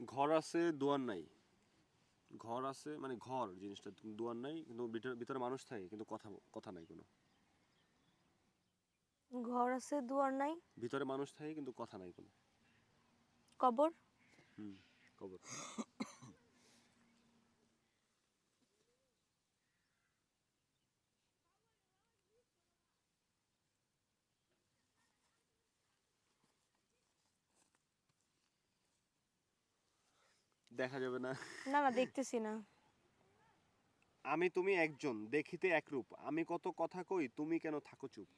ঘর আছে দুয়ার নাই। ঘর আছে মানে ঘর জিনিসটা দুয়ার নাই কিন্তু ভিতরে মানুষ থাকে কিন্তু কথা কথা নাই কোনো। ঘর আছে দুয়ার নাই? ভিতরে মানুষ থাকে কিন্তু কথা নাই কোনো। কবর? হুম কবর। দেখা যাবে না। না না দেখতেছি না। আমি তুমি একজন দেখিতে একরূপ। আমি কত কথা কই তুমি কেন থাকো চুপ?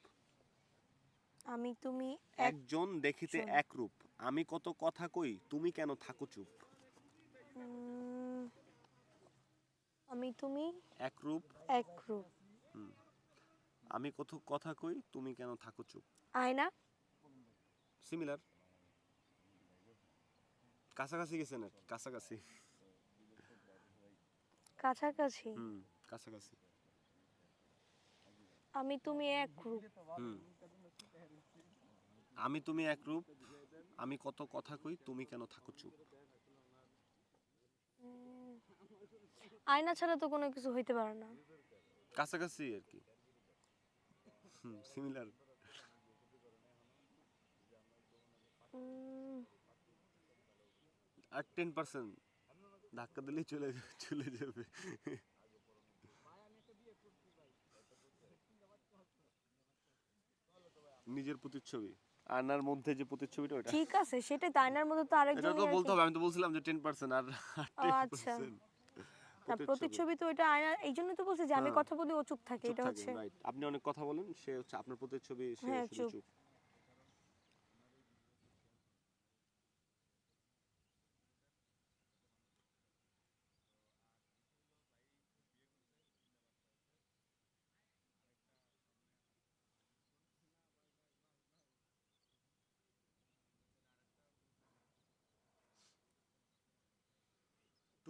আমি তুমি একজন দেখিতে একরূপ। আমি কত কথা কই তুমি কেন থাকো চুপ? আমি তুমি একরূপ। এক রূপ আমি কত কথা কই তুমি কেন থাকো চুপ? আয়না? সিমিলার কাছাকাছি গেছেন আর কাছাকাছি। কাছাকাছি? হুম কাছাকাছি। আমি তুমি এক রূপ। হুম। আমি তুমি একরূপ আমি কত কথা কই তুমি কেন থাকো চুপ? আয়না ছাড়া তো কোনো কিছু হইতে পারে না। কাছাকাছি আর কি। হুম সিমিলার আর টেন পার্সেন্ট ধাক্কা দিলেই চলে চলে যাবে নিজের প্রতিচ্ছবি আয়নার মধ্যে যে প্রতিচ্ছবিটা ওটা ঠিক আছে সেটাই তো আয়নার মধ্যে তো এটা আরেকজন তো বলতে হবে আমি তো বলছিলাম যে টেন পার্সেন্ট আর আচ্ছা। 10% না প্রতিচ্ছবি তো ওইটা আয়না এই জন্যই তো বলছি যে আমি হ্যাঁ। কথা বলি ও চুপ থাকে এটা হচ্ছে. আপনি অনেক কথা বলেন সে হচ্ছে আপনার প্রতিচ্ছবি সে হ্যাঁ, চুপ।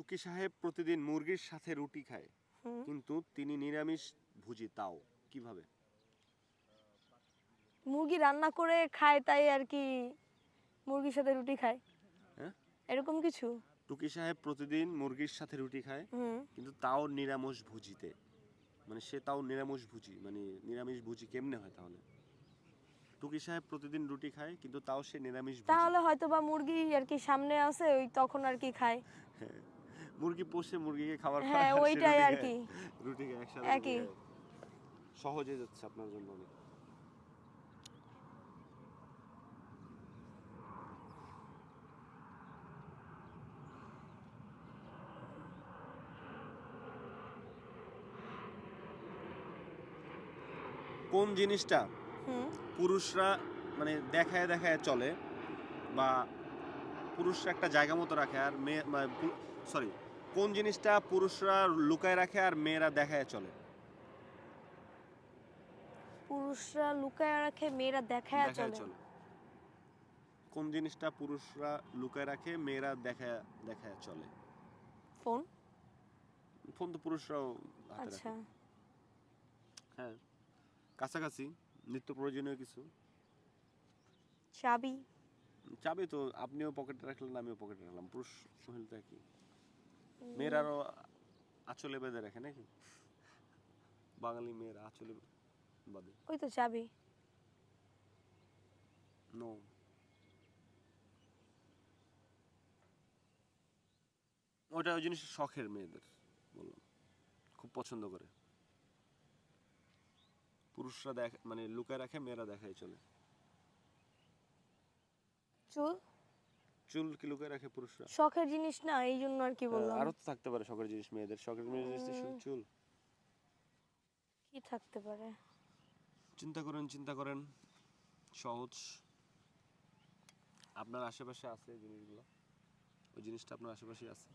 টুকি সাহেব প্রতিদিন মুরগির সাথে রুটি খায়। কিন্তু তিনি নিরামিষ ভুজি তাও কীভাবে? মুরগি রান্না করে খায় তাই আর কি মুরগির সাথে রুটি খায়। হ্যাঁ? এরকম কিছু? টুকি সাহেব প্রতিদিন মুরগির সাথে রুটি খায় কিন্তু তাও নিরামিষ ভুজিতে। মানে সে তাও নিরামিষ ভুজি মানে নিরামিষ ভুজি কেমনে হয় তাহলে? টুকি সাহেব প্রতিদিন রুটি খায় কিন্তু তাও সে নিরামিষ ভুজি। তাহলে হয়তো বা মুরগি আর কি সামনে আছে ওই তখন আর কি খায়। হ্যাঁ। মুরগি পোষে মুরগিকে খাবার হ্যাঁ, ওইটাই আর কি। রুটি একসাথে একই। সহজে যাচ্ছে আপনার জন্য অনেক কোন জিনিসটা পুরুষরা মানে দেখায় দেখায় চলে বা পুরুষরা একটা জায়গা মতো রাখে আর মেয়ে সরি কোন জিনিসটা পুরুষরা লুকায় রাখে আর মেয়েরা দেখায় চলে? পুরুষরা লুকায় রাখে মেয়েরা দেখায় দেখায় চলে। চলে। কোন জিনিসটা পুরুষরা লুকায় রাখে মেয়েরা দেখায় দেখায় চলে? ফোন। ফোন তো পুরুষরাও হাতে আচ্ছা। রাখে হ্যাঁ কাছাকাছি নিত্য প্রয়োজনীয় কিছু? চাবি। চাবি তো আপনিও পকেটে রাখলেন আমিও পকেটে রাখলাম পুরুষ মহিলা তো একই মেয়েরারও আঁচলে বেঁধে রাখে নাকি? বাঙালি মেয়েরা আঁচলে বাঁধে। ওই তো চাবি। নো ওটা ওই জিনিস শখের মেয়েদের বললাম। খুব পছন্দ করে। পুরুষরা দেখ মানে লুকায় রাখে মেয়েরা দেখায় চলে। চুল? চুল কি লুকায় রাখে পুরুষরা? শখের জিনিস না এই জন্য আর কি বললাম। আরও তো থাকতে পারে শখের জিনিস মেয়েদের। শখের জিনিস শুধু চুল। কি থাকতে পারে? চিন্তা করেন চিন্তা করেন। সহজ। আপনার আশেপাশে আছে জিনিসগুলো? ওই জিনিসটা আপনার আশেপাশে আছে?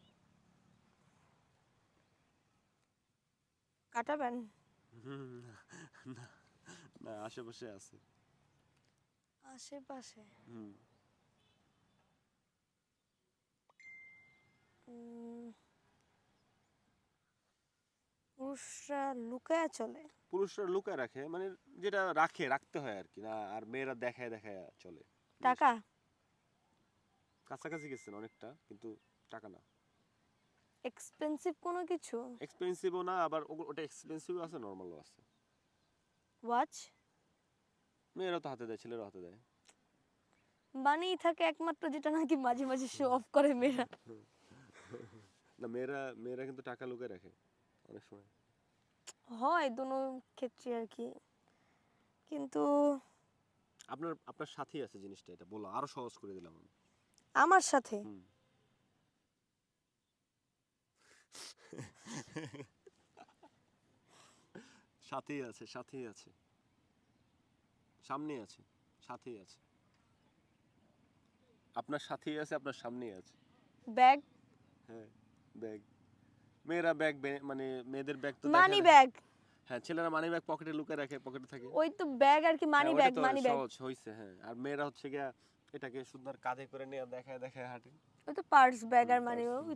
কাটাবেন? না না আশেপাশে আছে। আশেপাশে? হুম। পুরুষরা লুকায় চলে? পুরুষরা লুকায় রাখে মানে যেটা রাখে রাখতে হয় আর কি না আর মেয়েরা দেখায় দেখায় চলে। টাকা? কাছাকাছি গেছেন অনেকটা কিন্তু টাকা না। এক্সপেন্সিভ কোনো কিছু? এক্সপেন্সিভও না আবার ওটা এক্সপেন্সিভও আছে নর্মালও আছে। ওয়াচ মেয়েরা তো হাতে দেয় ছেলেরাও হাতে দেয়। বানিয়ে থাকে একমাত্র যেটা নাকি মাঝে মাঝে শো অফ করে মেয়েরা। না মেয়েরা মেয়েরা কিন্তু টাকা লুকিয়ে রাখে অনেক সময়। হয় দোনো ক্ষেত্রে আর কি। কিন্তু আপনার আপনার সাথেই আছে জিনিসটা এটা বলো আরও সহজ করে দিলাম আমি। আমার সাথে। সাথেই আছে সাথেই আছে। সামনে আছে সাথেই আছে। আপনার সাথেই আছে আপনার সামনেই আছে। ব্যাগ? হ্যাঁ ব্যাগ। মেয়েরা ব্যাগ মানে মেয়েদের ব্যাগ তো মানি ব্যাগ হ্যাঁ ছেলেরা মানি ব্যাগ পকেটে লুকিয়ে রাখে পকেটে থাকে। ওই তো ব্যাগ আর কি মানি ব্যাগ মানি ব্যাগ সহজ হইছে হ্যাঁ। আর মেয়েরা হচ্ছে গিয়া এটাকে সুন্দর কাঁধে করে নিয়ে দেখায় দেখায় হাঁটে। ওই তো পার্স ব্যাগ আর মানি হুম।